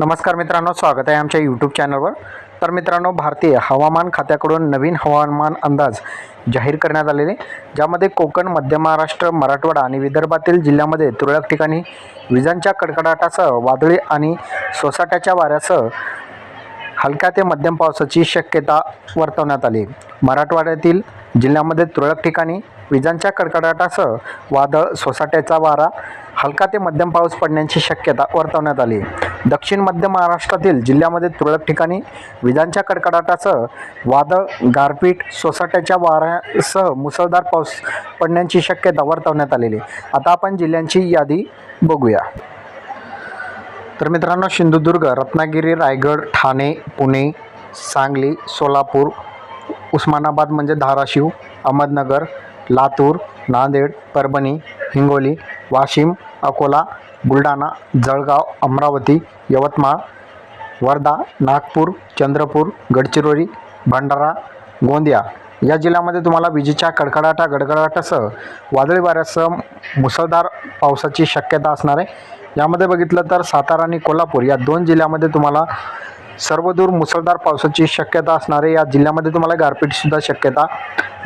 नमस्कार मित्रांनो स्वागत आहे आमच्या यूट्यूब चॅनलवर तर मित्रांनो भारतीय हवामान खात्याकडून नवीन हवामान अंदाज जाहीर करण्यात आलेले. ज्यामध्ये कोकण मध्य महाराष्ट्र मराठवाडा आणि विदर्भातील जिल्ह्यामध्ये तुरळक ठिकाणी विजांच्या कडकडाटासह वादळी आणि सोसाट्याच्या वाऱ्यासह हलक्या ते मध्यम पावसाची शक्यता वर्तवण्यात आली. मराठवाड्यातील जिल्ह्यामध्ये तुरळक ठिकाणी विजांच्या कडकडाटासह वादळ सोसाट्याचा वारा हलका ते मध्यम पाऊस पडण्याची शक्यता वर्तवण्यात आली. दक्षिण मध्य महाराष्ट्रातील जिल्ह्यामध्ये तुरळक ठिकाणी विजांच्या कडकडाटासह वादळ गारपीट सोसाट्याच्या वाऱ्यासह मुसळधार पाऊस पडण्याची शक्यता वर्तवण्यात आलेली आता आपण जिल्ह्यांची यादी बघूया. तर मित्रांनो सिंधुदुर्ग रत्नागिरी रायगड ठाणे पुणे सांगली सोलापूर उस्मानाबाद म्हणजे धाराशिव अहमदनगर लातूर नांदेड परभणी हिंगोली वाशिम अकोला बुलढाणा जळगाव अमरावती यवतमाळ वर्धा नागपूर चंद्रपूर गडचिरोली भंडारा गोंदिया या जिल्ह्यामध्ये तुम्हाला विजेच्या कडकडाटा गडगडाटासह वादळी वाऱ्यासह मुसळधार पावसाची शक्यता असणार आहे. यामध्ये बघितलं तर सातारा आणि कोल्हापूर या दोन जिल्ह्यामध्ये तुम्हाला सर्वदूर मुसळधार पावसाची शक्यता असणार आहे. या जिल्ह्यामध्ये तुम्हाला गारपीटसुद्धा शक्यता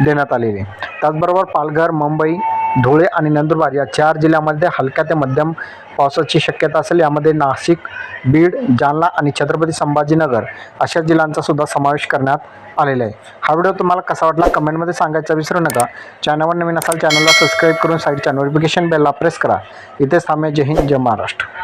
देण्यात आलेली आहे. त्याचबरोबर पालघर मुंबई धुळे आणि नंदुरबार या चार जिल्ह्यामध्ये हलक्या ते मध्यम पावसाची शक्यता असेल. यामध्ये नाशिक बीड जालना आणि छत्रपती संभाजीनगर अशा जिल्ह्यांचा सुद्धा समावेश करण्यात आलेला आहे. हा व्हिडिओ तुम्हाला कसा वाटला कमेंटमध्ये सांगायचा विसरू नका. चॅनलवर नवीन असाल चॅनलला सबस्क्राईब करून साईडच्या नोटिफिकेशन बेलला प्रेस करा. इथेच थांबे जय हिंद जय महाराष्ट्र.